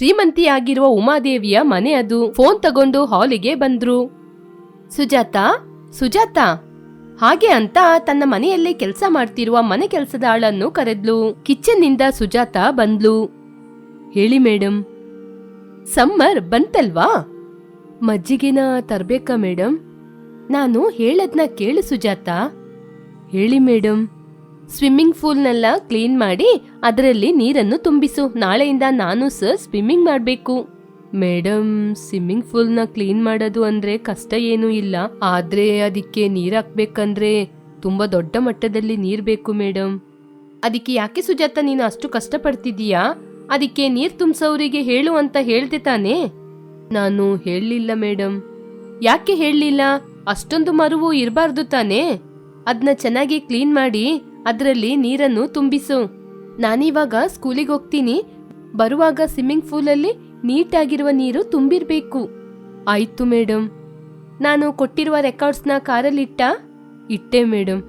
ಶ್ರೀಮಂತಿಯಾಗಿರುವ ಉಮಾದೇವಿಯ ಮನೆ ಅದು. ಫೋನ್ ತಗೊಂಡು ಹಾಲಿಗೆ ಬಂದ್ರು. ಸುಜಾತ ಸುಜಾತ, ಹಾಗೆ ಅಂತ ತನ್ನ ಮನೆಯಲ್ಲಿ ಕೆಲಸ ಮಾಡ್ತಿರುವ ಮನೆ ಕೆಲಸದ ಆಳನ್ನು ಕರೆದ್ಲು. ಕಿಚನ್ನಿಂದ ಸುಜಾತ ಬಂದ್ಲು. ಹೇಳಿ ಮೇಡಮ್ ಸಮ್ಮರ್ ಬಂತಲ್ವಾ? ಮಜ್ಜಿಗೆನ ತರ್ಬೇಕಾ ಮೇಡಮ್ ನಾನು ಹೇಳದ್ನ ಕೇಳು ಸುಜಾತ. ಹೇಳಿ ಮೇಡಮ್ ಸ್ವಿಮ್ಮಿಂಗ್ ಪೂಲ್ನೆಲ್ಲ ಕ್ಲೀನ್ ಮಾಡಿ ಅದರಲ್ಲಿ ನೀರನ್ನು ತುಂಬಿಸು. ನಾಳೆಯಿಂದ ನಾನು ಸರ್ ಸ್ವಿಮ್ಮಿಂಗ್ ಮಾಡಬೇಕು. ಮೇಡಮ್ ಸ್ವಿಮ್ಮಿಂಗ್ ಪೂಲ್ನ ಕ್ಲೀನ್ ಮಾಡೋದು ಅಂದ್ರೆ ಕಷ್ಟ ಏನೂ ಇಲ್ಲ. ಆದರೆ ಅದಕ್ಕೆ ನೀರು ಹಾಕ್ಬೇಕಂದ್ರೆ ತುಂಬಾ ದೊಡ್ಡ ಮಟ್ಟದಲ್ಲಿ ನೀರು ಬೇಕು ಮೇಡಮ್ ಅದಕ್ಕೆ ಯಾಕೆ ಸುಜಾತ ನೀನು ಅಷ್ಟು ಕಷ್ಟಪಡ್ತಿದ್ದೀಯಾ? ಅದಕ್ಕೆ ನೀರು ತುಂಬಿಸೋರಿಗೆ ಹೇಳು ಅಂತ ಹೇಳ್ದೆ ತಾನೇ? ನಾನು ಹೇಳಲಿಲ್ಲ ಮೇಡಮ್ ಯಾಕೆ ಹೇಳಲಿಲ್ಲ? ಅಷ್ಟೊಂದು ಮರುವು ಇರಬಾರ್ದು ತಾನೇ? ಅದನ್ನ ಚೆನ್ನಾಗಿ ಕ್ಲೀನ್ ಮಾಡಿ ಅದರಲ್ಲಿ ನೀರನ್ನು ತುಂಬಿಸು. ನಾನಿವಾಗ ಸ್ಕೂಲಿಗೆ ಹೋಗ್ತೀನಿ. ಬರುವಾಗ ಸ್ವಿಮ್ಮಿಂಗ್ ಪೂಲಲ್ಲಿ ನೀಟಾಗಿರುವ ನೀರು ತುಂಬಿರಬೇಕು. ಆಯ್ತು ಮೇಡಮ್ ನಾನು ಕೊಟ್ಟಿರುವ ರೆಕಾರ್ಡ್ಸ್ನ ಕಾರಲ್ಲಿಟ್ಟ? ಇಟ್ಟೆ ಮೇಡಮ್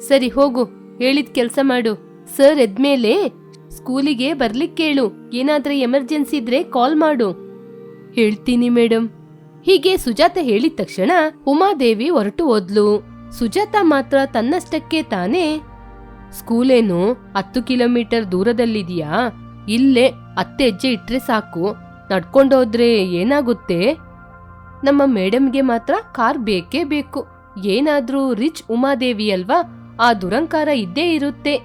ಸರಿ, ಹೋಗು. ಹೇಳಿದ ಕೆಲಸ ಮಾಡು. ಸರ್ ಎದ್ಮೇಲೆ ಸ್ಕೂಲಿಗೆ ಬರ್ಲಿಕ್ಕೇಳು ಏನಾದ್ರೆ ಎಮರ್ಜೆನ್ಸಿ ಇದ್ರೆ ಕಾಲ್ ಮಾಡು. ಹೇಳ್ತೀನಿ ಮೇಡಮ್ ಹೀಗೆ ಸುಜಾತ ಹೇಳಿದ ತಕ್ಷಣ ಉಮಾದೇವಿ ಹೊರಟು ಹೋದ್ಲು. ಸುಜಾತ ಮಾತ್ರ ತನ್ನಷ್ಟಕ್ಕೆ ತಾನೇ ಸ್ಕೂಲೇನು ಹತ್ತು ಕಿಲೋಮೀಟರ್ ದೂರದಲ್ಲಿದೆಯಾ? ಇಲ್ಲೇ ಹತ್ತು ಹೆಜ್ಜೆ ಇಟ್ರೆ ಸಾಕು. ನಡ್ಕೊಂಡೋದ್ರೆ ಏನಾಗುತ್ತೆ? ನಮ್ಮ ಮೇಡಮ್ಗೆ ಮಾತ್ರ ಕಾರ್ ಬೇಕೇ ಬೇಕು. ಏನಾದ್ರೂ ರಿಚ್ ಉಮಾದೇವಿ ಅಲ್ವಾ? ಆ ದುರಂಕಾರ ಇದ್ದೇ ಇರುತ್ತೆ.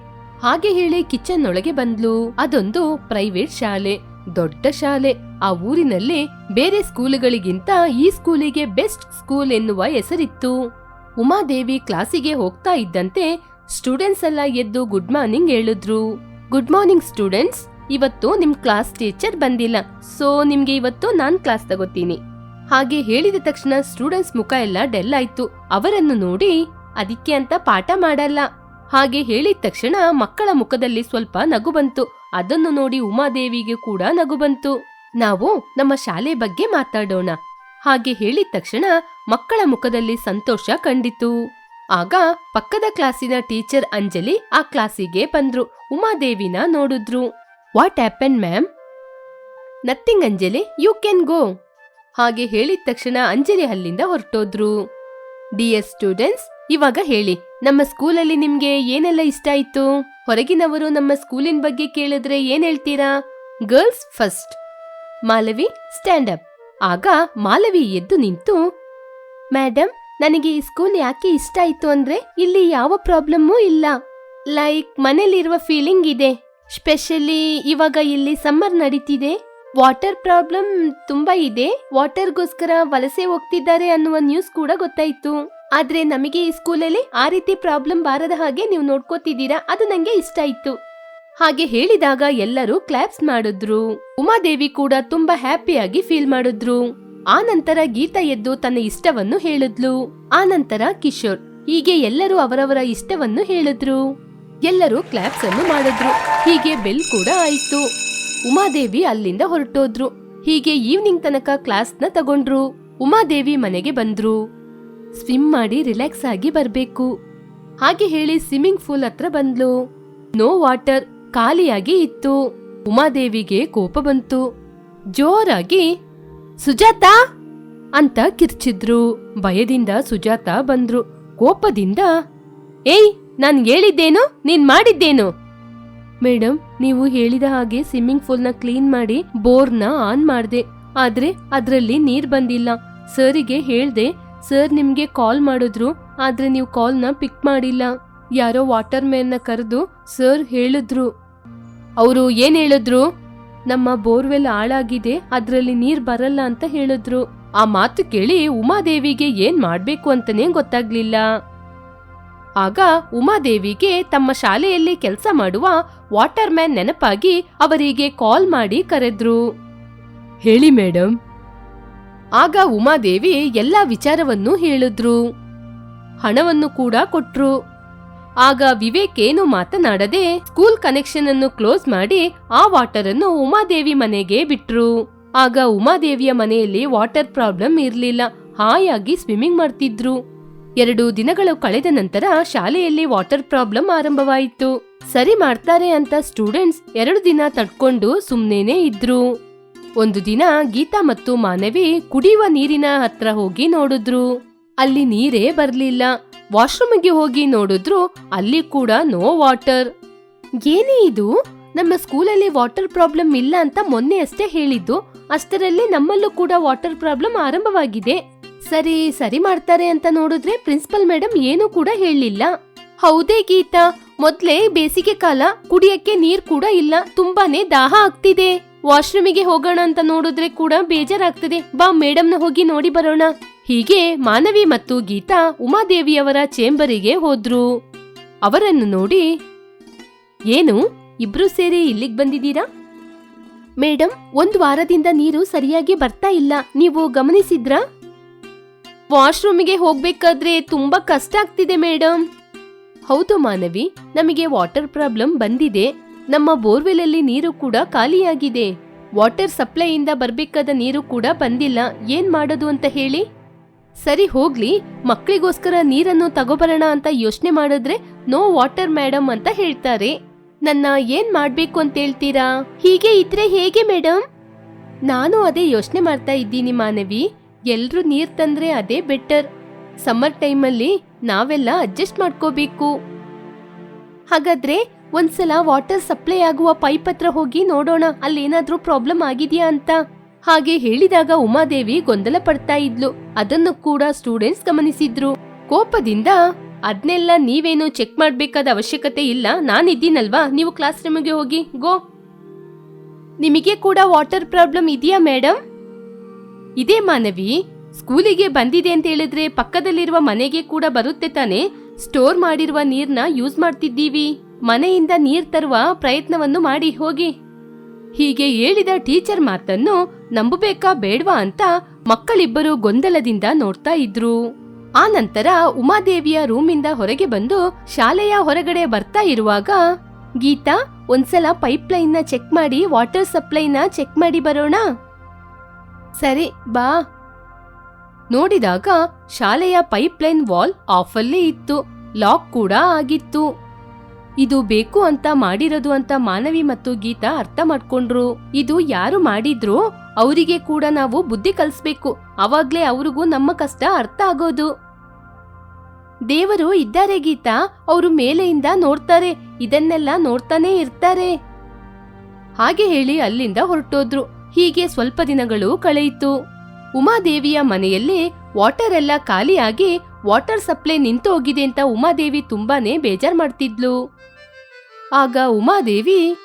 ಹಾಗೆ ಹೇಳಿ ಕಿಚನ್ ಒಳಗೆ ಬಂದ್ಲು. ಅದೊಂದು ಪ್ರೈವೇಟ್ ಶಾಲೆ, ದೊಡ್ಡ ಶಾಲೆ. ಆ ಊರಿನಲ್ಲಿ ಬೇರೆ ಸ್ಕೂಲುಗಳಿಗಿಂತ ಈ ಸ್ಕೂಲಿಗೆ ಬೆಸ್ಟ್ ಸ್ಕೂಲ್ ಎನ್ನುವ ಹೆಸರಿತ್ತು. ಉಮಾದೇವಿ ಕ್ಲಾಸಿಗೆ ಹೋಗ್ತಾ ಇದ್ದಂತೆ ಸ್ಟೂಡೆಂಟ್ಸ್ ಎಲ್ಲ ಎದ್ದು ಗುಡ್ ಮಾರ್ನಿಂಗ್ ಹೇಳಿದ್ರು. ಗುಡ್ ಮಾರ್ನಿಂಗ್ ಸ್ಟೂಡೆಂಟ್ಸ್ ಇವತ್ತು ನಿಮ್ ಕ್ಲಾಸ್ ಟೀಚರ್ ಬಂದಿಲ್ಲ. ಸೊ ನಿಮ್ಗೆ ಇವತ್ತು ನಾನ್ ಕ್ಲಾಸ್ ತಗೋತೀನಿ. ಹಾಗೆ ಹೇಳಿದ ತಕ್ಷಣ ಸ್ಟೂಡೆಂಟ್ಸ್ ಮುಖ ಎಲ್ಲ ಡೆಲ್ ಆಯ್ತು. ಅವರನ್ನು ನೋಡಿ, ಅದಕ್ಕೆ ಅಂತ ಪಾಠ ಮಾಡಲ್ಲ. ಹಾಗೆ ಹೇಳಿದ ತಕ್ಷಣ ಮಕ್ಕಳ ಮುಖದಲ್ಲಿ ಸ್ವಲ್ಪ ನಗು ಬಂತು. ಅದನ್ನು ನೋಡಿ ಉಮಾದೇವಿಗೆ ಕೂಡ ನಗು ಬಂತು. ನಾವು ನಮ್ಮ ಶಾಲೆ ಬಗ್ಗೆ ಮಾತಾಡೋಣ. ಹಾಗೆ ಹೇಳಿದ ತಕ್ಷಣ ಮಕ್ಕಳ ಮುಖದಲ್ಲಿ ಸಂತೋಷ ಕಂಡಿತು. ಆಗ ಪಕ್ಕದ ಕ್ಲಾಸಿನ ಟೀಚರ್ ಅಂಜಲಿ ಆ ಕ್ಲಾಸಿಗೆ ಬಂದ್ರು. ಉಮಾದೇವಿನ ನೋಡಿದ್ರು. What happen ma'am? Nothing Anjali, you can go. ಹಾಗೆ ಹೇಳಿದ ತಕ್ಷಣ ಅಂಜಲಿ ಅಲ್ಲಿಂದ ಹೊರಟೋದ್ರು. ಎಸ್ ಸ್ಟೂಡೆಂಟ್ಸ್, ಇವಾಗ ಹೇಳಿ, ನಮ್ಮ ಸ್ಕೂಲಲ್ಲಿ ನಿಮ್ಗೆ ಏನೆಲ್ಲ ಇಷ್ಟ ಆಯ್ತು? ಹೊರಗಿನವರು ನಮ್ಮ ಸ್ಕೂಲಿನ ಬಗ್ಗೆ ಕೇಳಿದ್ರೆ ಏನ್ ಹೇಳ್ತೀರಾ? Girls first Malavi stand up. ಆಗ ಮಾಲವಿ ಎದ್ದು ನಿಂತು ಮೇಡಮ್ ನನಗೆ ಈ ಸ್ಕೂಲ್ ಯಾಕೆ ಇಷ್ಟ ಆಯ್ತು ಅಂದ್ರೆ ಇಲ್ಲಿ ಯಾವ ಪ್ರಾಬ್ಲಮ್ಮೂ ಇಲ್ಲ. ಲೈಕ್ ಮನೇಲಿರುವ ಫೀಲಿಂಗ್ ಇದೆ. ಸ್ಪೆಷಲಿ ಇವಾಗ ಇಲ್ಲಿ ಸಮ್ಮರ್ ನಡೀತಿದೆ. ವಾಟರ್ ಪ್ರಾಬ್ಲಮ್ ತುಂಬಾ ಇದೆ. ವಾಟರ್ಗೋಸ್ಕರ ವಲಸೆ ಹೋಗ್ತಿದ್ದಾರೆ ಅನ್ನುವ ನ್ಯೂಸ್ ಕೂಡ ಗೊತ್ತಾಯ್ತು. ಆದ್ರೆ ನಮಗೆ ಈ ಸ್ಕೂಲಲ್ಲಿ ಆ ರೀತಿ ಪ್ರಾಬ್ಲಮ್ ಬಾರದ ಹಾಗೆ ನೀವು ನೋಡ್ಕೋತಿದ್ದೀರಾ? ಅದು ನಂಗೆ ಇಷ್ಟ ಆಯ್ತು. ಹಾಗೆ ಹೇಳಿದಾಗ ಎಲ್ಲರೂ ಕ್ಲಾಪ್ಸ್ ಮಾಡಿದ್ರು. ಉಮಾದೇವಿ ಕೂಡ ತುಂಬಾ ಹ್ಯಾಪಿಯಾಗಿ ಫೀಲ್ ಮಾಡಿದ್ರು. ಆ ನಂತರ ಗೀತಾ ಎದ್ದು ತನ್ನ ಇಷ್ಟವನ್ನು ಹೇಳಿದ್ಲು. ಆ ನಂತರ ಕಿಶೋರ್. ಹೀಗೆ ಎಲ್ಲರೂ ಅವರವರ ಇಷ್ಟವನ್ನು ಹೇಳಿದ್ರು. ಎಲ್ಲರೂ ಕ್ಲಾಪ್ಸ್ ಅನ್ನು ಮಾಡಿದ್ರು. ಹೀಗೆ ಬೆಲ್ ಕೂಡ ಆಯ್ತು. ಉಮಾದೇವಿ ಅಲ್ಲಿಂದ ಹೊರಟೋದ್ರು. ಹೀಗೆ ಈವ್ನಿಂಗ್ ತನಕ ಕ್ಲಾಸ್ನ ತಗೊಂಡ್ರು. ಉಮಾದೇವಿ ಮನೆಗೆ ಬಂದ್ರು. ಸ್ವಿಮ್ ಮಾಡಿ ರಿಲ್ಯಾಕ್ಸ್ ಆಗಿ ಬರ್ಬೇಕು. ಹಾಗೆ ಹೇಳಿ ಸ್ವಿಮ್ಮಿಂಗ್ ಪೂಲ್ ಹತ್ರ ಬಂದ್ಲು. ನೋ ವಾಟರ್ ಖಾಲಿಯಾಗಿ ಇತ್ತು. ಉಮಾದೇವಿಗೆ ಕೋಪ ಬಂತು. ಜೋರಾಗಿ ಸುಜಾತ ಅಂತ ಕಿರ್ಚಿದ್ರು. ಭಯದಿಂದ ಸುಜಾತ ಬಂದ್ರು. ಕೋಪದಿಂದ, ಏಯ್, ನಾನ್ ಹೇಳಿದ್ದೇನು? ನೀನ್ ಮಾಡಿದ್ದೇನು? ಮೇಡಮ್ ನೀವು ಹೇಳಿದ ಹಾಗೆ ಸ್ವಿಮ್ಮಿಂಗ್ ಪೂಲ್ನ ಕ್ಲೀನ್ ಮಾಡಿ ಬೋರ್ನ ಆನ್ ಮಾಡ್ದೆ. ಆದ್ರೆ ಅದ್ರಲ್ಲಿ ನೀರ್ ಬಂದಿಲ್ಲ. ಸರಿಗೆ ಹೇಳ್ದೆ, ಸರ್ ನಿಮ್ಗೆ ಕಾಲ್ ಮಾಡಿದ್ರು, ಆದ್ರೆ ನೀವು ಕಾಲ್ನ ಪಿಕ್ ಮಾಡಿಲ್ಲ. ಯಾರೋ ವಾಟರ್ನ ಕರೆದು ಸರ್ ಹೇಳಿದ್ರು. ಅವರು ಏನ್ ಹೇಳಿದ್ರು? ನಮ್ಮ ಬೋರ್ವೆಲ್ ಹಾಳಾಗಿದೆ, ಅದರಲ್ಲಿ ನೀರ್ ಬರಲ್ಲ ಅಂತ ಹೇಳಿದ್ರು. ಆ ಮಾತು ಕೇಳಿ ಉಮಾದೇವಿಗೆ ಏನ್ ಮಾಡ್ಬೇಕು ಅಂತಾನೆ ಗೊತ್ತಾಗ್ಲಿಲ್ಲ. ಆಗ ಉಮಾದೇವಿಗೆ ತಮ್ಮ ಶಾಲೆಯಲ್ಲಿ ಕೆಲಸ ಮಾಡುವ ವಾಟರ್ ಮ್ಯಾನ್ ನೆನಪಾಗಿ ಅವರಿಗೆ ಕಾಲ್ ಮಾಡಿ ಕರೆದ್ರು. ಹೇಳಿ ಮೇಡಮ್ ಆಗ ಉಮಾದೇವಿ ಎಲ್ಲ ವಿಚಾರವನ್ನು ಹೇಳಿದ್ರು. ಹಣವನ್ನು ಕೂಡ ಕೊಟ್ರು. ಆಗ ವಿವೇಕ್ ಏನು ಮಾತನಾಡದೆ ಸ್ಕೂಲ್ ಕನೆಕ್ಷನ್ ಅನ್ನು ಕ್ಲೋಸ್ ಮಾಡಿ ಆ ವಾಟರ್ ಅನ್ನು ಉಮಾದೇವಿ ಮನೆಗೆ ಬಿಟ್ರು. ಆಗ ಉಮಾದೇವಿಯ ಮನೆಯಲ್ಲಿ ವಾಟರ್ ಪ್ರಾಬ್ಲಮ್ ಇರಲಿಲ್ಲ. ಹಾಯಾಗಿ ಸ್ವಿಮ್ಮಿಂಗ್ ಮಾಡ್ತಿದ್ರು. ಎರಡು ದಿನಗಳು ಕಳೆದ ನಂತರ ಶಾಲೆಯಲ್ಲಿ ವಾಟರ್ ಪ್ರಾಬ್ಲಮ್ ಆರಂಭವಾಯಿತು. ಸರಿ ಮಾಡ್ತಾರೆ ಅಂತ ಸ್ಟೂಡೆಂಟ್ಸ್ ಎರಡು ದಿನ ತಡ್ಕೊಂಡು ಸುಮ್ನೇನೆ ಇದ್ರು. ಒಂದು ದಿನ ಗೀತಾ ಮತ್ತು ಮಾನವಿ ಕುಡಿಯುವ ನೀರಿನ ಹತ್ರ ಹೋಗಿ ನೋಡಿದ್ರು. ಅಲ್ಲಿ ನೀರೇ ಬರ್ಲಿಲ್ಲ. ವಾಶ್ರೂಮ್ಗೆ ಹೋಗಿ ನೋಡಿದ್ರು ಅಲ್ಲಿ ಕೂಡ ನೋ ವಾಟರ್. ಏನೇ ಇದು? ನಮ್ಮ ಸ್ಕೂಲಲ್ಲಿ ವಾಟರ್ ಪ್ರಾಬ್ಲಮ್ ಇಲ್ಲ ಅಂತ ಮೊನ್ನೆ ಅಷ್ಟೇ ಹೇಳಿದ್ದು. ಅಷ್ಟರಲ್ಲಿ ನಮ್ಮಲ್ಲೂ ಕೂಡ ವಾಟರ್ ಪ್ರಾಬ್ಲಮ್ ಆರಂಭವಾಗಿದೆ. ಸರಿ ಸರಿ ಮಾಡ್ತಾರೆ ಅಂತ ನೋಡಿದ್ರೆ ಪ್ರಿನ್ಸಿಪಲ್ ಮೇಡಮ್ ಏನು ಕೂಡ ಹೇಳಲಿಲ್ಲ ಹೌದೇ ಗೀತಾ? ಮೊದ್ಲೇ ಬೇಸಿಗೆ ಕಾಲ, ಕುಡಿಯಕ್ಕೆ ನೀರ್ ಕೂಡ ಇಲ್ಲ, ತುಂಬಾನೇ ದಾಹ ಆಗ್ತಿದೆ. ವಾಶ್ರೂಮಿಗೆ ಹೋಗೋಣ ಅಂತ ನೋಡಿದ್ರೆ ಕೂಡ ಬೇಜಾರಾಗ್ತದೆ. ಬಾ ಮೇಡಮ್ನ ಹೋಗಿ ನೋಡಿ ಬರೋಣ. ಹೀಗೆ ಮಾನವಿ ಮತ್ತು ಗೀತಾ ಉಮಾದೇವಿಯವರ ಚೇಂಬರಿಗೆ ಹೋದ್ರು. ಅವರನ್ನು ನೋಡಿ, ಏನು, ಇಬ್ರು ಸೇರಿ ಇಲ್ಲಿಗೆ ಬಂದಿದ್ದೀರಾ? ಮೇಡಮ್ ಒಂದು ವಾರದಿಂದ ನೀರು ಸರಿಯಾಗಿ ಬರ್ತಾ ಇಲ್ಲ. ನೀವು ಗಮನಿಸಿದ್ರಾ? ವಾಶ್ರೂಮಿಗೆ ಹೋಗ್ಬೇಕಾದ್ರೆ ತುಂಬಾ ಕಷ್ಟ ಆಗ್ತಿದೆ ಮೇಡಮ್ ಹೌದು ಮಾನವಿ, ನಮಗೆ ವಾಟರ್ ಪ್ರಾಬ್ಲಮ್ ಬಂದಿದೆ. ನಮ್ಮ ಬೋರ್ವೆಲ್ ಅಲ್ಲಿ ನೀರು ಕೂಡ ಖಾಲಿಯಾಗಿದೆ. ವಾಟರ್ ಸಪ್ಲೈಯಿಂದ ಬರ್ಬೇಕಾದ ನೀರು ಕೂಡ ಬಂದಿಲ್ಲ. ಏನ್ ಮಾಡೋದು ಅಂತ ಹೇಳಿ? ಸರಿ, ಹೋಗ್ಲಿ. ಮಕ್ಕಳಿಗೋಸ್ಕರ ನೀರನ್ನು ತಗೋಬರೋಣ ಅಂತ ಯೋಚನೆ ಮಾಡಿದ್ರೆ ನೋ ವಾಟರ್ ಮೇಡಮ್ ಅಂತ ಹೇಳ್ತಾರೆ. ನನ್ನ ಏನ್ ಮಾಡ್ಬೇಕು ಅಂತ ಹೇಳ್ತೀರಾ? ಹೀಗೆ ಇದ್ರೆ ಹೇಗೆ ಮೇಡಮ್ ನಾನು ಅದೇ ಯೋಚನೆ ಮಾಡ್ತಾ ಇದ್ದೀನಿ ಮಾನವಿ. ಎಲ್ರು ನೀರ್ ತಂದ್ರೆ ಅದೇ ಬೆಟರ್ ಸಮ್ಮರ್ ಟೈಮಲ್ಲಿ ನಾವೆಲ್ಲ ಅಡ್ಜಸ್ಟ್ ಮಾಡ್ಕೋಬೇಕು. ಹಾಗಾದ್ರೆ ಒಂದ್ಸಲ ವಾಟರ್ ಸಪ್ಲೈ ಆಗುವ ಪೈಪ್ ಹತ್ರ ಹೋಗಿ ನೋಡೋಣ. ಅಲ್ಲಿ ಏನಾದ್ರೂ ಪ್ರಾಬ್ಲಮ್ ಆಗಿದೆಯಾ ಅಂತ? ಹಾಗೆ ಹೇಳಿದಾಗ ಉಮಾದೇವಿ ಗೊಂದಲ ಪಡ್ತಾ ಇದ್ಲು. ಅದನ್ನು ಕೂಡ ಸ್ಟೂಡೆಂಟ್ಸ್ ಗಮನಿಸಿದ್ರು. ಕೋಪದಿಂದ, ಅದ್ನೆಲ್ಲ ನೀವೇನು ಚೆಕ್ ಮಾಡ್ಬೇಕಾದ ಅವಶ್ಯಕತೆ ಇಲ್ಲ. ನಾನಿದ್ದೀನಲ್ವಾ? ನೀವು ಕ್ಲಾಸ್ ರೂಮಿಗೆ ಹೋಗಿ, ಗೋ. ನಿಮಗೆ ಕೂಡ ವಾಟರ್ ಪ್ರಾಬ್ಲಮ್ ಇದೆಯಾ ಮೇಡಮ್ ಇದೇ, ಮಾನವಿ. ಸ್ಕೂಲಿಗೆ ಬಂದಿದೆ ಅಂತ ಹೇಳಿದ್ರೆ ಪಕ್ಕದಲ್ಲಿರುವ ಮನೆಗೆ ಕೂಡ ಬರುತ್ತೆ ತಾನೆ. ಸ್ಟೋರ್ ಮಾಡಿರುವ ನೀರ್ನ ಯೂಸ್ ಮಾಡ್ತಿದ್ದೀವಿ. ಮನೆಯಿಂದ ನೀರ್ ತರುವ ಪ್ರಯತ್ನವನ್ನು ಮಾಡಿ, ಹೋಗಿ. ಹೀಗೆ ಹೇಳಿದ ಟೀಚರ್ ಮಾತನ್ನು ನಂಬಬೇಕಾ ಬೇಡ್ವಾ ಅಂತ ಮಕ್ಕಳಿಬ್ಬರು ಗೊಂದಲದಿಂದ ನೋಡ್ತಾ ಇದ್ರು. ಆ ನಂತರ ಉಮಾದೇವಿಯ ರೂಮಿಂದ ಹೊರಗೆ ಬಂದು ಶಾಲೆಯ ಹೊರಗಡೆ ಬರ್ತಾ ಇರುವಾಗ, ಗೀತಾ, ಒಂದ್ಸಲ ಪೈಪ್ ಲೈನ್ನ ಚೆಕ್ ಮಾಡಿ, ವಾಟರ್ ಸಪ್ಲೈನ ಚೆಕ್ ಮಾಡಿ ಬರೋಣ? ಸರಿ, ಬಾ. ನೋಡಿದಾಗ ಶಾಲೆಯ ಪೈಪ್ ಲೈನ್ ವಾಲ್ ಆಫಲ್ಲೇ ಇತ್ತು, ಲಾಕ್ ಕೂಡ ಆಗಿತ್ತು. ಇದು ಬೇಕು ಅಂತ ಮಾಡಿರೋದು ಅಂತ ಮಾನವಿ ಮತ್ತು ಗೀತಾ ಅರ್ಥ ಮಾಡ್ಕೊಂಡ್ರು. ಇದು ಯಾರು ಮಾಡಿದ್ರು? ಅವರಿಗೆ ಕೂಡ ನಾವು ಬುದ್ಧಿ ಕಲಿಸ್ಬೇಕು. ಅವಾಗ್ಲೇ ಅವ್ರಿಗೂ ನಮ್ಮ ಕಷ್ಟ ಅರ್ಥ ಆಗೋದು. ದೇವರು ಇದ್ದಾರೆ ಗೀತಾ, ಅವರು ಮೇಲೆಯಿಂದ ನೋಡ್ತಾರೆ, ಇದನ್ನೆಲ್ಲ ನೋಡ್ತಾನೆ ಇರ್ತಾರೆ. ಹಾಗೆ ಹೇಳಿ ಅಲ್ಲಿಂದ ಹೊರಟೋದ್ರು. ಹೀಗೆ ಸ್ವಲ್ಪ ದಿನಗಳು ಕಳೆಯಿತು. ಉಮಾದೇವಿಯ ಮನೆಯಲ್ಲಿ ವಾಟರ್ ಎಲ್ಲ ಖಾಲಿಯಾಗಿ ವಾಟರ್ ಸಪ್ಲೈ ನಿಂತು ಹೋಗಿದೆ ಅಂತ ಉಮಾದೇವಿ ತುಂಬಾನೇ ಬೇಜಾರ್ ಮಾಡ್ತಿದ್ಲು. ಆಗ ಉಮಾದೇವಿ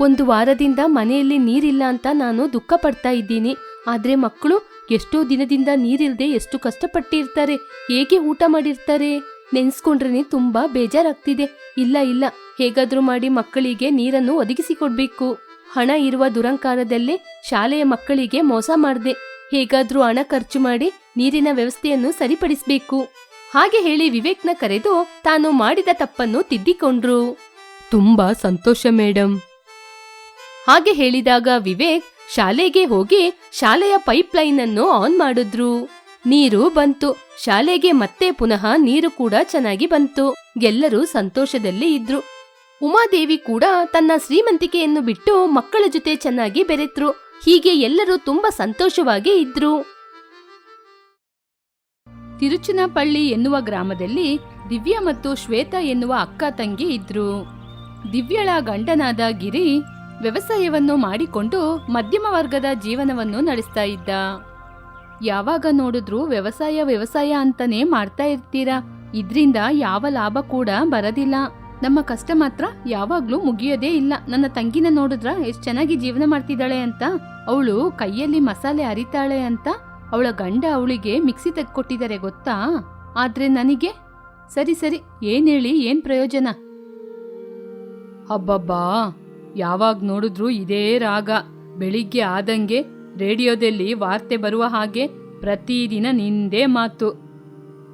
ಒಂದು ವಾರದಿಂದ ಮನೆಯಲ್ಲಿ ನೀರಿಲ್ಲ ಅಂತ ನಾನು ದುಃಖ ಪಡ್ತಾ ಇದ್ದೀನಿ. ಆದ್ರೆ ಮಕ್ಕಳು ಎಷ್ಟೋ ದಿನದಿಂದ ನೀರಿಲ್ದೆ ಎಷ್ಟು ಕಷ್ಟಪಟ್ಟಿರ್ತಾರೆ. ಹೇಗೆ ಊಟ ಮಾಡಿರ್ತಾರೆ? ನೆನ್ಸ್ಕೊಂಡ್ರೆ ತುಂಬಾ ಬೇಜಾರಾಗ್ತಿದೆ. ಇಲ್ಲ ಇಲ್ಲ. ಹೇಗಾದ್ರೂ ಮಾಡಿ ಮಕ್ಕಳಿಗೆ ನೀರನ್ನು ಒದಗಿಸಿಕೊಡ್ಬೇಕು. ಹಣ ಇರುವ ದುರಂಕಾರದಲ್ಲೇ ಶಾಲೆಯ ಮಕ್ಕಳಿಗೆ ಮೋಸ ಮಾಡ್ದೆ. ಹೇಗಾದ್ರೂ ಹಣ ಖರ್ಚು ಮಾಡಿ ನೀರಿನ ವ್ಯವಸ್ಥೆಯನ್ನು ಸರಿಪಡಿಸಬೇಕು. ಹಾಗೆ ಹೇಳಿ ವಿವೇಕ್ನ ಕರೆದು ತಾನು ಮಾಡಿದ ತಪ್ಪನ್ನು ತಿದ್ದಿಕೊಂಡ್ರು. ತುಂಬಾ ಸಂತೋಷ ಮೇಡಮ್ ಹಾಗೆ ಹೇಳಿದಾಗ ವಿವೇಕ್ ಶಾಲೆಗೆ ಹೋಗಿ ಶಾಲೆಯ ಪೈಪ್ ಲೈನ್ ಅನ್ನು ಆನ್ ಮಾಡಿದ್ರು. ನೀರು ಬಂತು. ಶಾಲೆಗೆ ಮತ್ತೆ ಪುನಃ ನೀರು ಕೂಡ ಚೆನ್ನಾಗಿ ಬಂತು. ಎಲ್ಲರೂ ಸಂತೋಷದಲ್ಲಿ ಇದ್ರು. ಉಮಾದೇವಿ ಕೂಡ ತನ್ನ ಶ್ರೀಮಂತಿಕೆಯನ್ನು ಬಿಟ್ಟು ಮಕ್ಕಳ ಜೊತೆ ಚೆನ್ನಾಗಿ ಬೆರೆತ್ರು. ಹೀಗೆ ಎಲ್ಲರೂ ತುಂಬಾ ಸಂತೋಷವಾಗಿ ಇದ್ರು. ತಿರುಚಿನಪಳ್ಳಿ ಎನ್ನುವ ಗ್ರಾಮದಲ್ಲಿ ದಿವ್ಯ ಮತ್ತು ಶ್ವೇತಾ ಎನ್ನುವ ಅಕ್ಕ ತಂಗಿ ಇದ್ರು. ದಿವ್ಯಳ ಗಂಡನಾದ ಗಿರಿ ವ್ಯವಸಾಯವನ್ನು ಮಾಡಿಕೊಂಡು ಮಧ್ಯಮ ವರ್ಗದ ಜೀವನವನ್ನು ನಡೆಸ್ತಾ ಇದ್ದ. ಯಾವಾಗ ನೋಡಿದ್ರೂ ವ್ಯವಸಾಯ ವ್ಯವಸಾಯ ಅಂತಾನೆ ಮಾಡ್ತಾ ಇರ್ತೀರಾ? ಇದ್ರಿಂದ ಯಾವ ಲಾಭ ಕೂಡ ಬರದಿಲ್ಲ. ನಮ್ಮ ಕಷ್ಟ ಮಾತ್ರ ಯಾವಾಗ್ಲೂ ಮುಗಿಯೋದೇ ಇಲ್ಲ. ನನ್ನ ತಂಗಿನ ನೋಡಿದ್ರ ಎಷ್ಟ್ ಚೆನ್ನಾಗಿ ಜೀವನ ಮಾಡ್ತಿದ್ದಾಳೆ ಅಂತ. ಅವಳು ಕೈಯಲ್ಲಿ ಮಸಾಲೆ ಅರಿತಾಳೆ ಅಂತ. ಅವಳ ಗಂಡ ಅವಳಿಗೆ ಮಿಕ್ಸಿ ತೆಗ್ಕೊಟ್ಟಿದ್ದಾರೆ ಗೊತ್ತಾ? ಆದ್ರೆ ನನಗೆ? ಸರಿ ಸರಿ, ಏನ್ ಹೇಳಿ, ಏನ್ ಪ್ರಯೋಜನ? ಹಬ್ಬಬ್ಬಾ ಯಾವಾಗ ನೋಡಿದ್ರೂ ಇದೇ ರಾಗ. ಬೆಳಿಗ್ಗೆ ಆದಂಗೆ ರೇಡಿಯೋದಲ್ಲಿ ವಾರ್ತೆ ಬರುವ ಹಾಗೆ ಪ್ರತಿದಿನ ನಿಂದೇ ಮಾತು.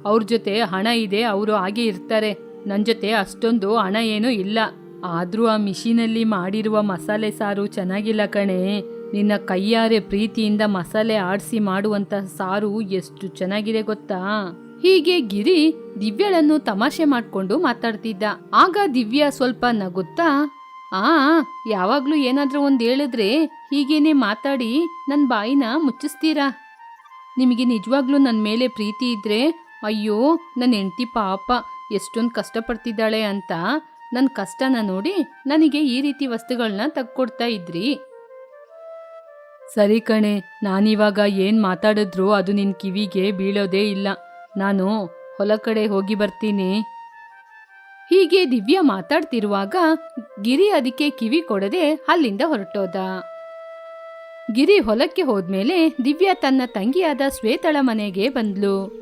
ಅವ್ರ ಜೊತೆ ಹಣ ಇದೆ, ಅವರು ಹಾಗೆ ಇರ್ತಾರೆ. ನನ್ನ ಜೊತೆ ಅಷ್ಟೊಂದು ಹಣ ಏನೂ ಇಲ್ಲ. ಆದ್ರೂ ಆ ಮಿಷಿನಲ್ಲಿ ಮಾಡಿರುವ ಮಸಾಲೆ ಸಾರು ಚೆನ್ನಾಗಿಲ್ಲ ಕಣೆ. ನಿನ್ನ ಕೈಯಾರೆ ಪ್ರೀತಿಯಿಂದ ಮಸಾಲೆ ಆಡಿಸಿ ಮಾಡುವಂತ ಸಾರು ಎಷ್ಟು ಚೆನ್ನಾಗಿದೆ ಗೊತ್ತಾ? ಹೀಗೆ ಗಿರಿ ದಿವ್ಯಳನ್ನು ತಮಾಷೆ ಮಾಡ್ಕೊಂಡು ಮಾತಾಡ್ತಿದ್ದ. ಆಗ ದಿವ್ಯ ಸ್ವಲ್ಪ ನಗುತ್ತಾ ಆ ಯಾವಾಗ್ಲೂ ಏನಾದರೂ ಒಂದ್ ಹೇಳಿದ್ರೆ ಹೀಗೇನೆ ಮಾತಾಡಿ ನನ್ನ ಬಾಯಿನ ಮುಚ್ಚಿಸ್ತೀರಾ? ನಿಮಗೆ ನಿಜವಾಗ್ಲೂ ನನ್ನ ಮೇಲೆ ಪ್ರೀತಿ ಇದ್ರೆ ಅಯ್ಯೋ ನನ್ನ ಹೆಂಡತಿ ಪಾಪ, ಎಷ್ಟೊಂದು ಕಷ್ಟಪಡ್ತಿದ್ದಾಳೆ ಅಂತ ನನ್ನ ಕಷ್ಟನ ನೋಡಿ ನನಗೆ ಈ ರೀತಿ ವಸ್ತುಗಳನ್ನ ತಕ್ಕೊಡ್ತಾ ಇದ್ರಿ. ಸರಿ ಕಣೆ, ನಾನಿವಾಗ ಏನು ಮಾತಾಡಿದ್ರು ಅದು ನಿನ್ನ ಕಿವಿಗೆ ಬೀಳೋದೇ ಇಲ್ಲ. ನಾನು ಹೊಲ ಕಡೆ ಹೋಗಿ ಬರ್ತೀನಿ. ಹೀಗೆ ದಿವ್ಯ ಮಾತಾಡ್ತಿರುವಾಗ ಗಿರಿ ಅದಕ್ಕೆ ಕಿವಿ ಕೊಡದೆ ಅಲ್ಲಿಂದ ಹೊರಟೋದ. ಗಿರಿ ಹೊಲಕ್ಕೆ ಹೋದ್ಮೇಲೆ ದಿವ್ಯ ತನ್ನ ತಂಗಿಯಾದ ಶ್ವೇತಳ ಮನೆಗೆ ಬಂದ್ಲು.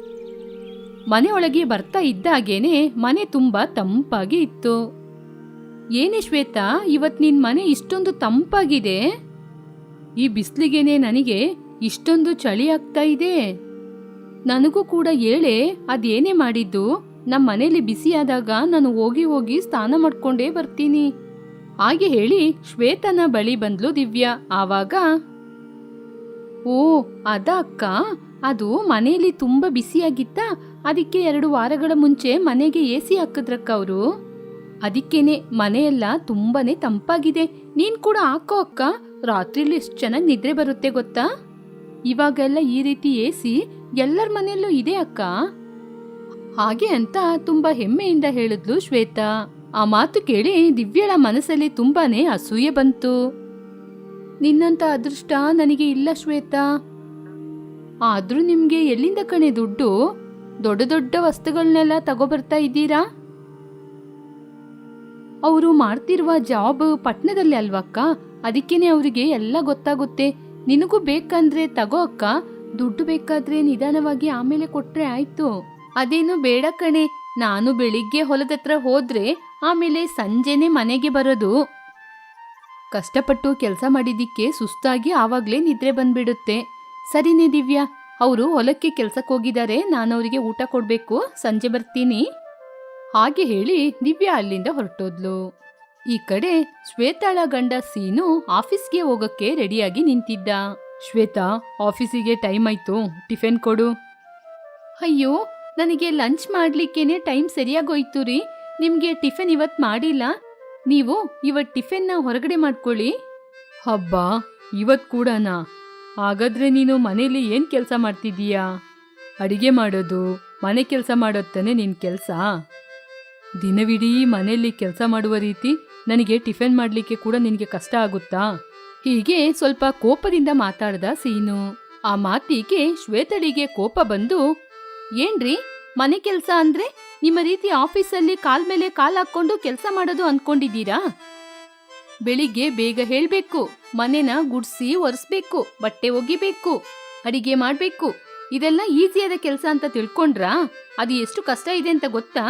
ಮನೆಯೊಳಗೆ ಬರ್ತಾ ಇದ್ದಾಗೇನೆ ಮನೆ ತುಂಬಾ ತಂಪಾಗಿ ಇತ್ತು. ಏನೇ ಶ್ವೇತಾ, ಇವತ್ ನಿನ್ ಮನೆ ಇಷ್ಟೊಂದು ತಂಪಾಗಿದೆ. ಈ ಬಿಸ್ಲಿಗೆನೆ ನನಗೆ ಇಷ್ಟೊಂದು ಚಳಿ ಆಗ್ತಾ ಇದೆ. ನನಗೂ ಕೂಡ ಹೇಳೆ ಅದೇನೇ ಮಾಡಿದ್ದು? ನಮ್ಮ ಮನೇಲಿ ಬಿಸಿಯಾದಾಗ ನಾನು ಹೋಗಿ ಹೋಗಿ ಸ್ನಾನ ಮಾಡ್ಕೊಂಡೇ ಬರ್ತೀನಿ. ಹಾಗೆ ಹೇಳಿ ಶ್ವೇತನ ಬಳಿ ಬಂದ್ಲು ದಿವ್ಯಾ. ಆವಾಗ, ಓ, ಅದ ಅಕ್ಕ? ಅದು ಮನೆಯಲ್ಲಿ ತುಂಬಾ ಬಿಸಿಯಾಗಿತ್ತ? ಅದಕ್ಕೆ ಎರಡು ವಾರಗಳ ಮುಂಚೆ ಮನೆಗೆ ಎ ಸಿ ಹಾಕಿದ್ರಕ್ಕ ಅವರು? ಅದಕ್ಕೇನೆ, ಮನೆಯೆಲ್ಲ ತುಂಬಾನೇ ತಂಪಾಗಿದೆ. ನೀನ್ ಕೂಡ ಹಾಕೋ ಅಕ್ಕ? ರಾತ್ರಿಲಿ ಎಷ್ಟು ಚೆನ್ನಾಗಿ ನಿದ್ರೆ ಬರುತ್ತೆ ಗೊತ್ತಾ? ಇವಾಗೆಲ್ಲ ಈ ರೀತಿ ಎ ಸಿ ಎಲ್ಲರ ಮನೆಯಲ್ಲೂ ಇದೆ ಅಕ್ಕ? ಹಾಗೆ ಅಂತ ತುಂಬಾ ಹೆಮ್ಮೆಯಿಂದ ಹೇಳಿದ್ಲು ಶ್ವೇತಾ. ಆ ಮಾತು ಕೇಳಿ ದಿವ್ಯಳ ಮನಸ್ಸಲ್ಲಿ ತುಂಬಾನೇ ಅಸೂಯೆ ಬಂತು. ನಿನ್ನಂತ ಅದೃಷ್ಟ ನನಗೆ ಇಲ್ಲ ಶ್ವೇತಾ. ಆದ್ರೂ ನಿಮ್ಗೆ ಎಲ್ಲಿಂದ ಕಣೆ ದುಡ್ಡು? ದೊಡ್ಡ ದೊಡ್ಡ ವಸ್ತುಗಳನ್ನೆಲ್ಲ ತಗೋಬರ್ತಾ ಇದ್ದೀರಾ? ಅವರು ಮಾಡ್ತಿರುವ ಜಾಬ್ ಪಟ್ನದಲ್ಲಿ ಅಲ್ವಕ್ಕ ಅದಕ್ಕೇನೆ ಅವರಿಗೆ ಎಲ್ಲ ಗೊತ್ತಾಗುತ್ತೆ. ನಿನಗೂ ಬೇಕಂದ್ರೆ ತಗೋ ಅಕ್ಕ. ದುಡ್ಡು ಬೇಕಾದ್ರೆ ನಿಧಾನವಾಗಿ ಆಮೇಲೆ ಕೊಟ್ರೆ ಆಯ್ತು. ಅದೇನು ಬೇಡ ಕಣೆ. ನಾನು ಬೆಳಿಗ್ಗೆ ಹೊಲದತ್ರ ಹೋದ್ರೆ ಆಮೇಲೆ ಸಂಜೆನೆ ಮನೆಗೆ ಬರೋದು. ಕಷ್ಟಪಟ್ಟು ಕೆಲಸ ಮಾಡಿದ್ದಕ್ಕೆ ಸುಸ್ತಾಗಿ ಆವಾಗಲೇ ನಿದ್ರೆ ಬಂದ್ಬಿಡುತ್ತೆ. ಸರಿನೇ ದಿವ್ಯಾ, ಅವರು ಹೊಲಕ್ಕೆ ಕೆಲ್ಸಕ್ಕೆ ಹೋಗಿದ್ದಾರೆ ನಾನು ಅವರಿಗೆ ಊಟ ಕೊಡ್ಬೇಕು, ಸಂಜೆ ಬರ್ತೀನಿ. ಹಾಗೆ ಹೇಳಿ ದಿವ್ಯಾ ಅಲ್ಲಿಂದ ಹೊರಟೋದ್ಲು. ಈ ಕಡೆ ಶ್ವೇತಾಳ ಗಂಡ ಸೀನು ಆಫೀಸ್ಗೆ ಹೋಗಕ್ಕೆ ರೆಡಿಯಾಗಿ ನಿಂತಿದ್ದ. ಶ್ವೇತಾ, ಆಫೀಸಿಗೆ ಟೈಮ್ ಆಯ್ತು, ಟಿಫಿನ್ ಕೊಡು. ಅಯ್ಯೋ ನನಗೆ ಲಂಚ್ ಮಾಡ್ಲಿಕ್ಕೇನೆ ಟೈಮ್ ಸರಿಯಾಗೋಯ್ತು ರೀ. ನಿಮ್ಗೆ ಟಿಫಿನ್ ಇವತ್ ಮಾಡಿಲ್ಲ? ನೀವು ಇವತ್ ಟಿಫಿನ್ನ ಹೊರಗಡೆ ಮಾಡ್ಕೊಳ್ಳಿ. ಹಬ್ಬ? ಇವತ್ ಕೂಡನಾ? ಹಾಗಾದ್ರೆ ನೀನು ಮನೇಲಿ ಏನ್ ಕೆಲಸ ಮಾಡ್ತಿದ್ದೀಯಾ? ಅಡಿಗೆ ಮಾಡೋದು, ಮನೆ ಕೆಲಸ ಮಾಡೋತ್ತಾನೆ ನಿನ್ ಕೆಲಸ? ದಿನವಿಡೀ ಮನೆಯಲ್ಲಿ ಕೆಲಸ ಮಾಡುವ ರೀತಿ ನನಗೆ ಟಿಫಿನ್ ಮಾಡ್ಲಿಕ್ಕೆ ಕೂಡ ನಿನಗೆ ಕಷ್ಟ ಆಗುತ್ತಾ? ಹೀಗೆ ಸ್ವಲ್ಪ ಕೋಪದಿಂದ ಮಾತಾಡ್ದ ಸೀನು. ಆ ಮಾತಿಗೆ ಶ್ವೇತಳಿಗೆ ಕೋಪ ಬಂದು ಏನ್ರಿ? ಮನೆ ಕೆಲಸ ಅಂದ್ರೆ ನಿಮ್ಮ ರೀತಿ ಆಫೀಸಲ್ಲಿ ಕಾಲ್ ಮೇಲೆ ಕಾಲ್ ಹಾಕೊಂಡು ಕೆಲಸ ಮಾಡೋದು ಅನ್ಕೊಂಡಿದ್ದೀರಾ? ಬೆಳಿಗ್ಗೆ ಬೇಗ ಹೇಳ್ಬೇಕು, ಮನೆನ ಗುಡ್ಸಿ ಒರೆಸ್ಬೇಕು, ಬಟ್ಟೆ ಒಗಿಬೇಕು, ಅಡಿಗೆ ಮಾಡ್ಬೇಕು. ಇದೆಲ್ಲ ಈಸಿಯಾದ ಕೆಲಸ ಅಂತ ತಿಳ್ಕೊಂಡ್ರಾ? ಅದು ಎಷ್ಟು ಕಷ್ಟ ಇದೆ ಅಂತ ಗೊತ್ತಾ?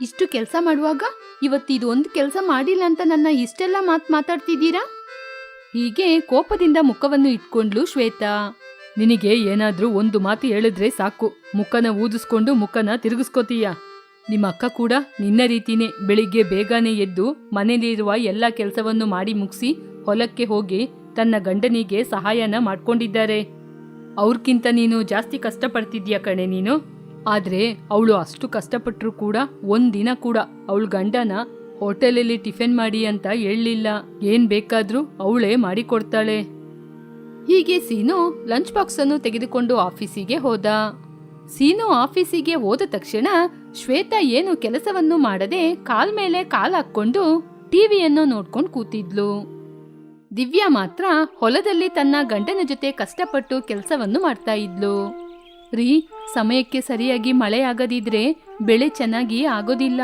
ಇಷ್ಟು ಕೆಲಸ ಮಾಡುವಾಗ ಇವತ್ತು ಇದು ಒಂದು ಕೆಲಸ ಮಾಡಿಲ್ಲ ಅಂತ ನನ್ನ ಇಷ್ಟೆಲ್ಲ ಮಾತ್ ಮಾತಾಡ್ತಿದ್ದೀರಾ? ಹೀಗೆ ಕೋಪದಿಂದ ಮುಖವನ್ನು ಇಟ್ಕೊಂಡ್ಲು ಶ್ವೇತಾ. ನಿನಗೆ ಏನಾದ್ರೂ ಒಂದು ಮಾತು ಹೇಳಿದ್ರೆ ಸಾಕು. ಮುಖನ ಊದಿಸ್ಕೊಂಡು ಮುಖನ ತಿರುಗಿಸ್ಕೋತೀಯ? ನಿಮ್ಮ ಅಕ್ಕ ಕೂಡ ನಿನ್ನ ರೀತಿನೇ ಬೆಳಿಗ್ಗೆ ಬೇಗನೆ ಎದ್ದು ಮನೆಯಲ್ಲಿರುವ ಎಲ್ಲ ಕೆಲಸವನ್ನು ಮಾಡಿ ಮುಗಿಸಿ ಹೊಲಕ್ಕೆ ಹೋಗಿ ತನ್ನ ಗಂಡನಿಗೆ ಸಹಾಯನ ಮಾಡ್ಕೊಂಡಿದ್ದಾರೆ. ಅವ್ರಕ್ಕಿಂತ ನೀನು ಜಾಸ್ತಿ ಕಷ್ಟಪಡ್ತಿದ್ಯಾ ಕಣೆ ನೀನು? ಆದ್ರೆ ಅವಳು ಅಷ್ಟು ಕಷ್ಟಪಟ್ಟರು ಕೂಡ ಒಂದಿನ ಕೂಡ ಅವಳ ಗಂಡನ ಹೋಟೆಲಲ್ಲಿ ಟಿಫಿನ್ ಮಾಡಿ ಅಂತ ಹೇಳಲಿಲ್ಲ. ಏನ್ ಬೇಕಾದ್ರೂ ಅವಳೇ ಮಾಡಿಕೊಡ್ತಾಳೆ. ಹೀಗೆ ಸೀನು ಲಂಚ್ ಬಾಕ್ಸ್ ಅನ್ನು ತೆಗೆದುಕೊಂಡು ಆಫೀಸಿಗೆ ಹೋದ. ಸೀನು ಆಫೀಸಿಗೆ ಹೋದ ತಕ್ಷಣ ಶ್ವೇತಾ ಏನು ಕೆಲಸವನ್ನು ಮಾಡದೆ ಕಾಲ್ ಮೇಲೆ ಕಾಲ್ ಹಾಕೊಂಡು ಟಿವಿಯನ್ನು ನೋಡ್ಕೊಂಡು ಕೂತಿದ್ಲು. ದಿವ್ಯಾ ಮಾತ್ರ ಹೊಲದಲ್ಲಿ ತನ್ನ ಗಂಡನ ಜೊತೆ ಕಷ್ಟಪಟ್ಟು ಕೆಲಸವನ್ನು ಮಾಡ್ತಾ ಇದ್ಲು. ರೀ, ಸಮಯಕ್ಕೆ ಸರಿಯಾಗಿ ಮಳೆ ಆಗದಿದ್ರೆ ಬೆಳೆ ಚೆನ್ನಾಗಿ ಆಗೋದಿಲ್ಲ.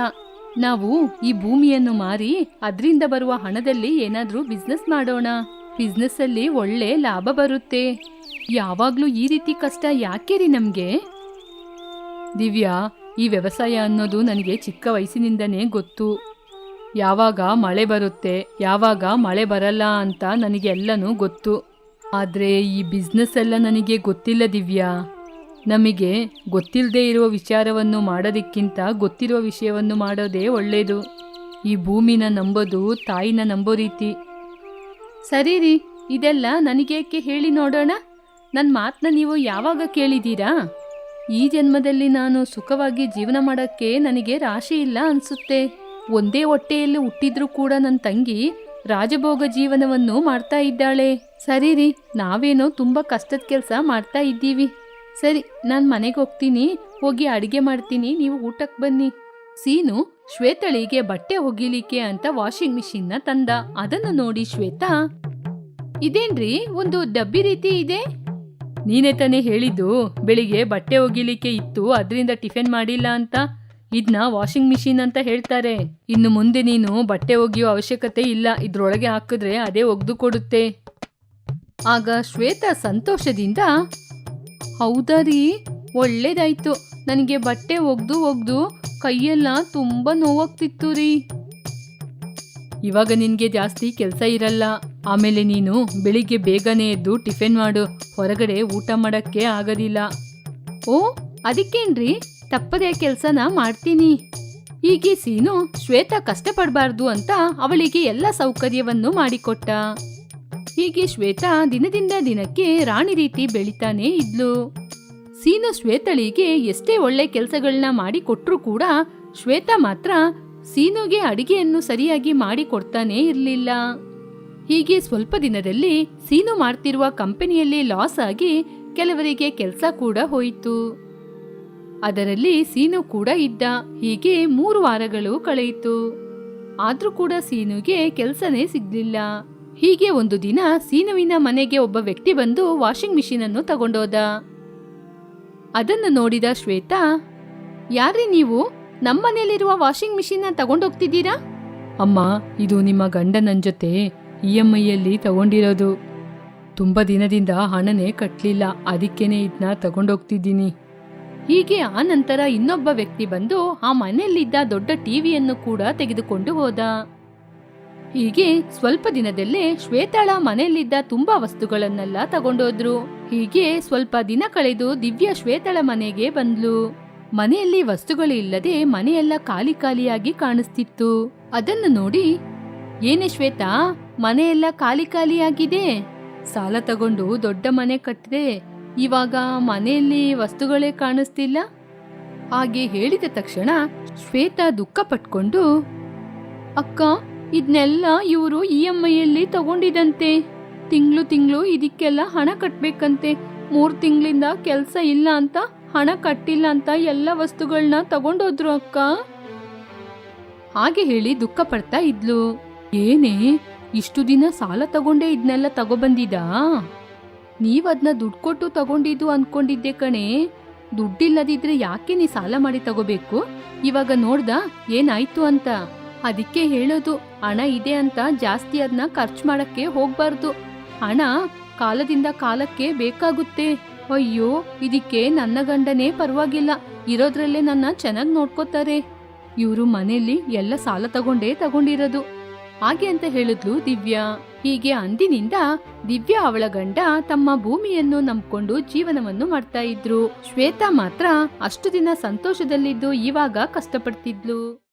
ನಾವು ಈ ಭೂಮಿಯನ್ನು ಮಾರಿ ಅದರಿಂದ ಬರುವ ಹಣದಲ್ಲಿ ಏನಾದರೂ ಬಿಸ್ನೆಸ್ ಮಾಡೋಣ. ಬಿಸ್ನೆಸ್ ಅಲ್ಲಿ ಒಳ್ಳೆ ಲಾಭ ಬರುತ್ತೆ. ಯಾವಾಗ್ಲೂ ಈ ರೀತಿ ಕಷ್ಟ ಯಾಕೆ ರೀ ನಮಗೆ? ದಿವ್ಯಾ, ಈ ವ್ಯವಸಾಯ ಅನ್ನೋದು ನನಗೆ ಚಿಕ್ಕ ವಯಸ್ಸಿನಿಂದನೇ ಗೊತ್ತು. ಯಾವಾಗ ಮಳೆ ಬರುತ್ತೆ, ಯಾವಾಗ ಮಳೆ ಬರಲ್ಲ ಅಂತ ನನಗೆ ಎಲ್ಲನೂ ಗೊತ್ತು. ಆದರೆ ಈ ಬಿಸ್ನೆಸ್ ಎಲ್ಲ ನನಗೆ ಗೊತ್ತಿಲ್ಲ ದಿವ್ಯಾ. ನಮಗೆ ಗೊತ್ತಿಲ್ಲದೆ ಇರುವ ವಿಚಾರವನ್ನು ಮಾಡೋದಕ್ಕಿಂತ ಗೊತ್ತಿರುವ ವಿಷಯವನ್ನು ಮಾಡೋದೇ ಒಳ್ಳೆಯದು ಈ ಭೂಮಿನ ನಂಬೋದು ತಾಯಿನ ನಂಬೋ ರೀತಿ. ಸರಿ ರೀ, ಇದೆಲ್ಲ ನನಗೇಕೆ ಹೇಳಿ ನೋಡೋಣ? ನನ್ನ ಮಾತನ್ನ ನೀವು ಯಾವಾಗ ಕೇಳಿದ್ದೀರಾ ಈ ಜನ್ಮದಲ್ಲಿ ನಾನು ಸುಖವಾಗಿ ಜೀವನ ಮಾಡೋಕ್ಕೆ ನನಗೆ ರಾಶಿ ಇಲ್ಲ ಅನಿಸುತ್ತೆ. ಒಂದೇ ಹೊಟ್ಟೆಯಲ್ಲಿ ಹುಟ್ಟಿದ್ರೂ ಕೂಡ ನನ್ನ ತಂಗಿ ರಾಜಭೋಗ ಜೀವನವನ್ನು ಮಾಡ್ತಾ ಇದ್ದಾಳೆ. ಸರಿ ರೀ, ನಾವೇನೋ ತುಂಬ ಕಷ್ಟದ ಕೆಲಸ ಮಾಡ್ತಾ ಇದ್ದೀವಿ. ಸರಿ, ನಾನು ಮನೆಗೆ ಹೋಗ್ತೀನಿ, ಹೋಗಿ ಅಡುಗೆ ಮಾಡ್ತೀನಿ, ನೀವು ಊಟಕ್ಕೆ ಬನ್ನಿ. ಸೀನು ಶ್ವೇತಳಿಗೆ ಬಟ್ಟೆ ಒಗಿಲಿಕ್ಕೆ ಅಂತ ವಾಷಿಂಗ್ ಮಿಷಿನ್ನ ತಂದ. ಅದನ್ನು ನೋಡಿ ಶ್ವೇತಾ, ಇದೇನ್ರಿ, ಒಂದು ಡಬ್ಬಿ ರೀತಿ ಇದೆ? ನೀನೇ ತಾನೇ ಹೇಳಿದ್ದು, ಬೆಳಿಗ್ಗೆ ಬಟ್ಟೆ ಒಗಿಲಿಕ್ಕೆ ಇತ್ತು, ಅದರಿಂದ ಟಿಫಿನ್ ಮಾಡಿಲ್ಲ ಅಂತ. ಇದನ್ನ ವಾಷಿಂಗ್ ಮಿಷಿನ್ ಅಂತ ಹೇಳ್ತಾರೆ. ಇನ್ನು ಮುಂದೆ ನೀನು ಬಟ್ಟೆ ಒಗೆಯೋ ಅವಶ್ಯಕತೆ ಇಲ್ಲ. ಇದ್ರೊಳಗೆ ಹಾಕಿದ್ರೆ ಅದೇ ಒಗೆದು ಕೊಡುತ್ತೆ. ಆಗ ಶ್ವೇತಾ ಸಂತೋಷದಿಂದ, ಹೌದಾ ರೀ, ಒಳ್ಳೇದಾಯ್ತು. ನನಗೆ ಬಟ್ಟೆ ಒಗೆದು ಒಗ್ದು ಕೈಯೆಲ್ಲ ತುಂಬಾ ನೋವಾಗ್ತಿತ್ತು ರೀ. ಇವಾಗ ನಿನಗೆ ಜಾಸ್ತಿ ಕೆಲಸ ಇರಲ್ಲ. ಆಮೇಲೆ ನೀನು ಬೆಳಿಗ್ಗೆ ಬೇಗನೆ ಎದ್ದು ಟಿಫಿನ್ ಮಾಡು. ಹೊರಗಡೆ ಊಟ ಮಾಡಕ್ಕೆ ಆಗೋದಿಲ್ಲ. ಓ, ಅದಕ್ಕೇನ್ರಿ? ತಪ್ಪದೆ ಕೆಲಸನ ಮಾಡ್ತೀನಿ. ಹೀಗೆ ಸೀನು ಶ್ವೇತಾ ಕಷ್ಟಪಡಬಾರ್ದು ಅಂತ ಅವಳಿಗೆ ಎಲ್ಲ ಸೌಕರ್ಯವನ್ನು ಮಾಡಿಕೊಟ್ಟ. ಹೀಗೆ ಶ್ವೇತಾ ದಿನದಿಂದ ದಿನಕ್ಕೆ ರಾಣಿ ರೀತಿ ಬೆಳಿತಾನೇ ಇದ್ಲು. ಸೀನು ಶ್ವೇತಳಿಗೆ ಎಷ್ಟೇ ಒಳ್ಳೆ ಕೆಲಸಗಳನ್ನ ಮಾಡಿ ಕೊಟ್ಟರೂ ಕೂಡ ಶ್ವೇತ ಮಾತ್ರ ಸೀನುಗೆ ಅಡಿಗೆಯನ್ನು ಸರಿಯಾಗಿ ಮಾಡಿ ಕೊಡ್ತಾನೇ ಇರಲಿಲ್ಲ. ಹೀಗೆ ಸ್ವಲ್ಪ ದಿನದಲ್ಲಿ ಸೀನು ಮಾಡ್ತಿರುವ ಕಂಪನಿಯಲ್ಲಿ ಲಾಸ್ ಆಗಿ ಕೆಲವರಿಗೆ ಕೆಲಸ ಕೂಡ ಹೋಯಿತು. ಅದರಲ್ಲಿ ಸೀನು ಕೂಡ ಇದ್ದ. ಹೀಗೆ ಮೂರು ವಾರಗಳು ಕಳೆಯಿತು. ಆದರೂ ಕೂಡ ಸೀನುಗೆ ಕೆಲಸನೇ ಸಿಗ್ಲಿಲ್ಲ. ಹೀಗೆ ಒಂದು ದಿನ ಸೀನುವಿನ ಮನೆಗೆ ಒಬ್ಬ ವ್ಯಕ್ತಿ ಬಂದು ವಾಷಿಂಗ್ ಮಿಷಿನ್ ಅನ್ನು ತಗೊಂಡೋದ. ಅದನ್ನು ನೋಡಿದ ಶ್ವೇತಾ ಯಾರೇ ನೀವು? ನಮ್ಮನೇಲಿರುವ ವಾಷಿಂಗ್ ಮಿಷಿನ್ನ ತಗೊಂಡೋಗ್ತಿದ್ದೀರಾ? ಅಮ್ಮ, ಇದು ನಿಮ್ಮ ಗಂಡನ ಜೊತೆ ಇ ಎಂ ಐಯಲ್ಲಿ ತಗೊಂಡಿರೋದು. ತುಂಬ ದಿನದಿಂದ ಹಣನೇ ಕಟ್ಲಿಲ್ಲ, ಅದಕ್ಕೇನೆ ಇದನ್ನ ತಗೊಂಡೋಗ್ತಿದ್ದೀನಿ. ಹೀಗೆ ಆ ನಂತರ ಇನ್ನೊಬ್ಬ ವ್ಯಕ್ತಿ ಬಂದು ಆ ಮನೆಯಲ್ಲಿದ್ದ ದೊಡ್ಡ ಟಿವಿಯನ್ನು ಕೂಡ ತೆಗೆದುಕೊಂಡು ಹೋದ. ಹೀಗೆ ಸ್ವಲ್ಪ ದಿನದಲ್ಲೇ ಶ್ವೇತಾಳ ಮನೆಯಲ್ಲಿದ್ದ ತುಂಬಾ ವಸ್ತುಗಳನ್ನೆಲ್ಲ ತಗೊಂಡೋದ್ರು. ಹೀಗೆ ಸ್ವಲ್ಪ ದಿನ ಕಳೆದು ದಿವ್ಯ ಶ್ವೇತಳ ಮನೆಗೆ ಬಂದ್ಲು. ಮನೆಯಲ್ಲಿ ವಸ್ತುಗಳು ಇಲ್ಲದೆ ಮನೆಯೆಲ್ಲ ಖಾಲಿ ಖಾಲಿಯಾಗಿ ಕಾಣಿಸ್ತಿತ್ತು. ಅದನ್ನು ನೋಡಿ, ಏನೇ ಶ್ವೇತಾ, ಮನೆಯೆಲ್ಲ ಖಾಲಿ ಖಾಲಿಯಾಗಿದೆ. ಸಾಲ ತಗೊಂಡು ದೊಡ್ಡ ಮನೆ ಕಟ್ಟಿದೆ. ಇವಾಗ ಮನೆಯಲ್ಲಿ ವಸ್ತುಗಳೇ ಕಾಣಿಸ್ತಿಲ್ಲ? ಹಾಗೆ ಹೇಳಿದ ತಕ್ಷಣ ಶ್ವೇತಾ ದುಃಖ ಪಟ್ಕೊಂಡು ಅಕ್ಕ ಇದನ್ನೆಲ್ಲ ಇವರು ಇ ಎಂ ಐಯಲ್ಲಿ ತಗೊಂಡಿದಂತೆ. ತಿಂಗಳು ತಿಂಗಳು ಇದಕ್ಕೆಲ್ಲ ಹಣ ಕಟ್ಟಬೇಕಂತೆ ಮೂರು ತಿಂಗಳಿಂದ ಕೆಲಸ ಇಲ್ಲ ಅಂತ, ಹಣ ಕಟ್ಟಿಲ್ಲ ಅಂತ ಎಲ್ಲ ವಸ್ತುಗಳನ್ನ ತಗೊಂಡೋದ್ರು ಅಕ್ಕ. ಹಾಗೆ ಹೇಳಿ ದುಃಖ ಪಡ್ತಾ ಇದ್ಲು. ಏನೇ, ಇಷ್ಟು ದಿನ ಸಾಲ ತಗೊಂಡೆ ಇದನ್ನೆಲ್ಲ ತಗೊಬಂದಿದ? ನೀವ್ ಅದನ್ನ ದುಡ್ಡು ಕೊಟ್ಟು ತಗೊಂಡಿದ್ದು ಅನ್ಕೊಂಡಿದ್ದೆ ಕಣೆ. ದುಡ್ಡಿಲ್ಲದಿದ್ರೆ ಯಾಕೆ ನೀ ಸಾಲ ಮಾಡಿ ತಗೋಬೇಕು? ಇವಾಗ ನೋಡ್ದ, ಏನಾಯ್ತು ಅಂತ. ಅದಕ್ಕೆ ಹೇಳೋದು, ಹಣ ಇದೆ ಅಂತ ಜಾಸ್ತಿ ಅದನ್ನ ಖರ್ಚು ಮಾಡಕ್ಕೆ ಹೋಗ್ಬಾರ್ದು. ಹಣ ಕಾಲದಿಂದ ಕಾಲಕ್ಕೆ ಬೇಕಾಗುತ್ತೆ. ಅಯ್ಯೋ, ಇದಕ್ಕೆ ನನ್ನ ಗಂಡನೇ ಪರವಾಗಿಲ್ಲ. ಇರೋದ್ರಲ್ಲೇ ನನ್ನ ಚೆನ್ನಾಗಿ ನೋಡ್ಕೋತಾರೆ. ಇವರು ಮನೆಯಲ್ಲಿ ಎಲ್ಲ ಸಾಲ ತಗೊಂಡೇ ತಗೊಂಡಿರೋದು. ಹಾಗೆ ಅಂತ ಹೇಳಿದ್ಲು ದಿವ್ಯಾ. ಹೀಗೆ ಅಂದಿನಿಂದ ದಿವ್ಯಾ ಅವಳ ಗಂಡ ತಮ್ಮ ಭೂಮಿಯನ್ನು ನಂಬ್ಕೊಂಡು ಜೀವನವನ್ನು ಮಾಡ್ತಾ ಇದ್ರು. ಶ್ವೇತಾ ಮಾತ್ರ ಅಷ್ಟು ದಿನ ಸಂತೋಷದಲ್ಲಿದ್ದು ಇವಾಗ ಕಷ್ಟಪಡ್ತಿದ್ಲು.